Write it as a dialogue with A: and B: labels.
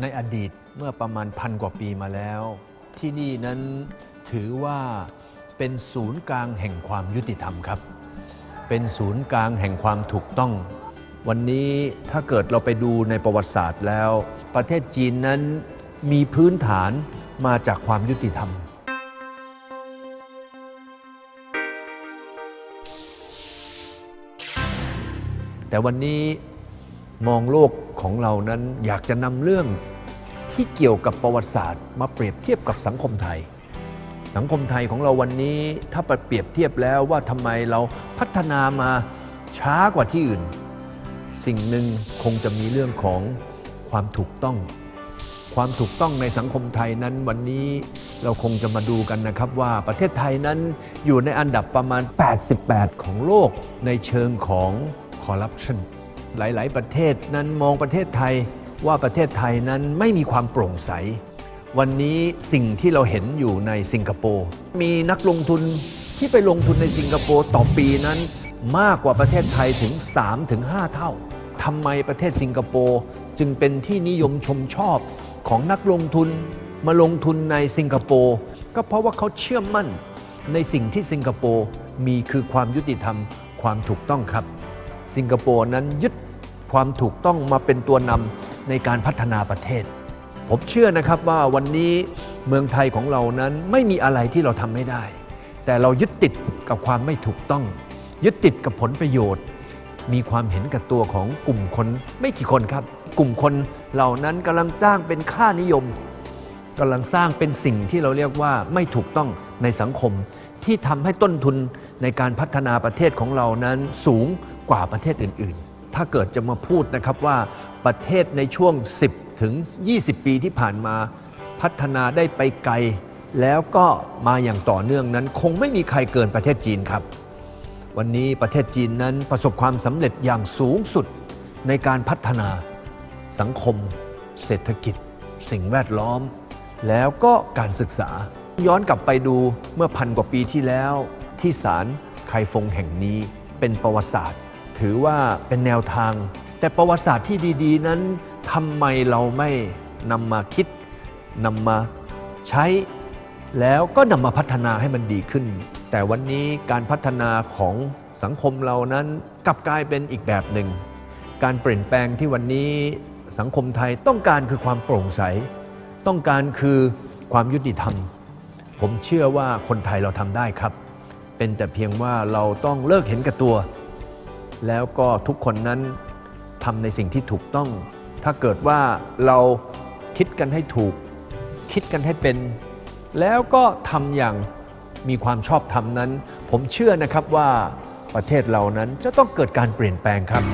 A: ในอดีตเมื่อประมาณพันกว่าปีมาแล้ว ที่นี่นั้นถือว่าเป็นศูนย์กลางแห่งความยุติธรรมครับ เป็นศูนย์กลางแห่งความถูกต้อง วันนี้ถ้าเกิดเราไปดูในประวัติศาสตร์แล้ว ประเทศจีนนั้นมีพื้นฐานมาจากความยุติธรรม แต่วันนี้ มองโลกของเรานั้นอยากจะนำเรื่องที่เกี่ยวกับประวัติศาสตร์ มาเปรียบเทียบกับสังคมไทย สังคมไทยของเราวันนี้ถ้าไปเปรียบเทียบแล้วว่าทำไมเราพัฒนามาช้ากว่าที่อื่น สิ่งหนึ่งคงจะมีเรื่องของความถูกต้อง ความถูกต้องในสังคมไทยนั้นวันนี้เราคงจะมาดูกันนะครับว่าประเทศไทยนั้นอยู่ในอันดับประมาณ 88 ของโลกในเชิงของคอร์รัปชัน หลาย ๆ ประเทศนั้นมองประเทศไทยว่าประเทศไทยนั้นไม่มีความโปร่งใส วันนี้สิ่งที่เราเห็นอยู่ในสิงคโปร์มีนักลงทุนที่ไปลงทุนในสิงคโปร์ต่อปีนั้น มากกว่าประเทศไทยถึง 3-5 เท่าทำไมประเทศสิงคโปร์จึงเป็นที่นิยมชมชอบของนักลงทุนมาลงทุนในสิงคโปร์ก็เพราะว่าเขาเชื่อมั่นในสิ่งที่สิงคโปร์มีคือความยุติธรรมความถูกต้องครับ สิงคโปร์นั้นยึด ความถูกต้องมาเป็นตัวนำในการพัฒนาประเทศ ผมเชื่อนะครับว่าวันนี้เมืองไทยของเรานั้นไม่มีอะไรที่เราทำไม่ได้ แต่เรายึดติดกับความไม่ถูกต้อง ยึดติดกับผลประโยชน์ มีความเห็นกับตัวของกลุ่มคนไม่กี่คนครับ กลุ่มคนเหล่านั้นกำลังจ้างเป็นค่านิยมกำลังสร้างเป็นสิ่งที่เราเรียกว่าไม่ถูกต้องในสังคม ที่ทำให้ต้นทุนในการพัฒนาประเทศของเรานั้นสูงกว่าประเทศอื่น ๆ ถ้าเกิดจะมาพูดนะครับว่าประเทศในช่วง 10 ถึง 20 ปีที่ผ่านมาพัฒนาได้ไปไกล แล้วก็มาอย่างต่อเนื่องนั้น คงไม่มีใครเกินประเทศจีนครับ วันนี้ประเทศจีนนั้นประสบความสำเร็จอย่างสูงสุดในการพัฒนาสังคม เศรษฐกิจ สิ่งแวดล้อม แล้วก็การศึกษา ย้อนกลับไปดูเมื่อพันกว่าปีที่แล้ว ที่ศาลไคฟงแห่งนี้เป็นประวัติศาสตร์ ถือว่าเป็นแนวทาง แต่ประวัติศาสตร์ที่ดี ๆ นั้นทำไมเราไม่นำมาคิดนำมาใช้แล้วก็นำมาพัฒนาให้มันดีขึ้น แต่วันนี้การพัฒนาของสังคมเรานั้นกลับกลายเป็นอีกแบบหนึ่ง การเปลี่ยนแปลงที่วันนี้สังคมไทยต้องการคือความโปร่งใส ต้องการคือความยุติธรรม ผมเชื่อว่าคนไทยเราทำได้ครับ เป็นแต่เพียงว่าเราต้องเลิกเห็นแกับตัว แล้วก็ทุกคนนั้นทำในสิ่งที่ถูกต้อง ถ้าเกิดว่าเราคิดกันให้ถูก คิดกันให้เป็น แล้วก็ทำอย่างมีความชอบธรรมนั้น ผมเชื่อนะครับว่าประเทศเรานั้นจะต้องเกิดการเปลี่ยนแปลงครับ